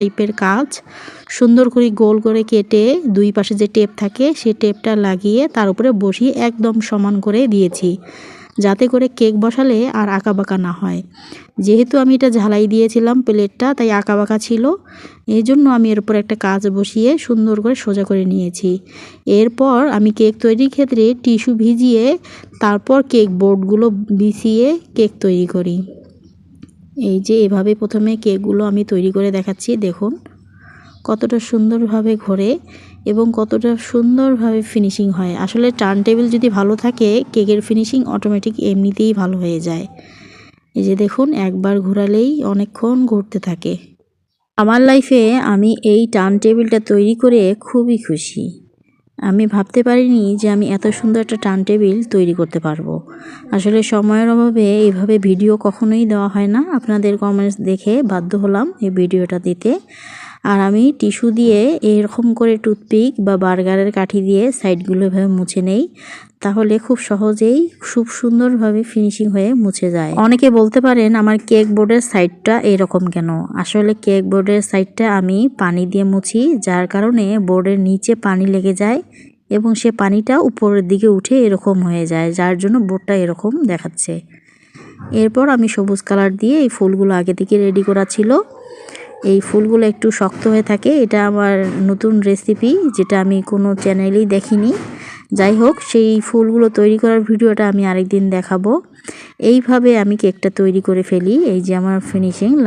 টাইপের কাজ। সুন্দর করে গোল করে কেটে দুই পাশে যে টেপ থাকে সেই টেপটা লাগিয়ে তার উপরে বসিয়ে একদম সমান করে দিয়েছি। যাতে করে কেক বসালে আর আঁকাবাঁকা না হয়। যেহেতু আমি এটা ঝালাই দিয়েছিলাম প্লেটটা, তাই আঁকাবাঁকা ছিল। এই জন্য আমি এর উপর একটা কাজ বসিয়ে সুন্দর করে সোজা করে নিয়েছি। এরপর আমি কেক তৈরির ক্ষেত্রে টিস্যু ভিজিয়ে তারপর কেক বোর্ডগুলো বিছিয়ে কেক তৈরি করি। এই যে এভাবে প্রথমে কেকগুলো আমি তৈরি করে দেখাচ্ছি, দেখুন। কতটা সুন্দরভাবে ঘোরে এবং কতটা সুন্দরভাবে ফিনিশিং হয়। আসলে টার্ন টেবিল যদি ভালো থাকে, কেকের ফিনিশিং অটোমেটিক এমনিতেই ভালো হয়ে যায়। এই যে দেখুন, একবার ঘোরালেই অনেকক্ষণ ঘুরতে থাকে। আমার লাইফে আমি এই টার্ন টেবিলটা তৈরি করে খুবই খুশি। আমি ভাবতে পারিনি যে আমি এত সুন্দর একটা টান টেবিল তৈরি করতে পারব। আসলে সময়ের অভাবে এইভাবে ভিডিও কখনোই দেওয়া হয় না। আপনাদের কমেন্টস দেখে বাধ্য হলাম এই ভিডিওটা দিতে। আর আমি টিস্যু দিয়ে এরকম করে টুথপিক বা বার্গারের কাঠি দিয়ে সাইডগুলো এভাবে মুছে নেই। তাহলে খুব সহজেই খুব সুন্দরভাবে ফিনিশিং হয়ে মুছে যায়। অনেকে বলতে পারেন, আমার কেক বোর্ডের সাইডটা এরকম কেন? আসলে কেক বোর্ডের সাইডটা আমি পানি দিয়ে মুছি, যার কারণে বোর্ডের নিচে পানি লেগে যায় এবং সে পানিটা উপরের দিকে উঠে এরকম হয়ে যায়, যার জন্য বোর্ডটা এরকম দেখাচ্ছে। এরপর আমি সবুজ কালার দিয়ে এই ফুলগুলো আগে থেকে রেডি করা ছিল। এই ফুলগুলো একটু শক্ত হয়ে থাকে। এটা আমার নতুন রেসিপি যেটা আমি কোনো চ্যানেলেই দেখিনি। যাই হোক, সেই ফুলগুলো তৈরি করার ভিডিওটা আমি আরেকদিন দেখাবো। এইভাবে আমি কেকটা তৈরি করে ফেলি। এই যে আমার ফিনিশিং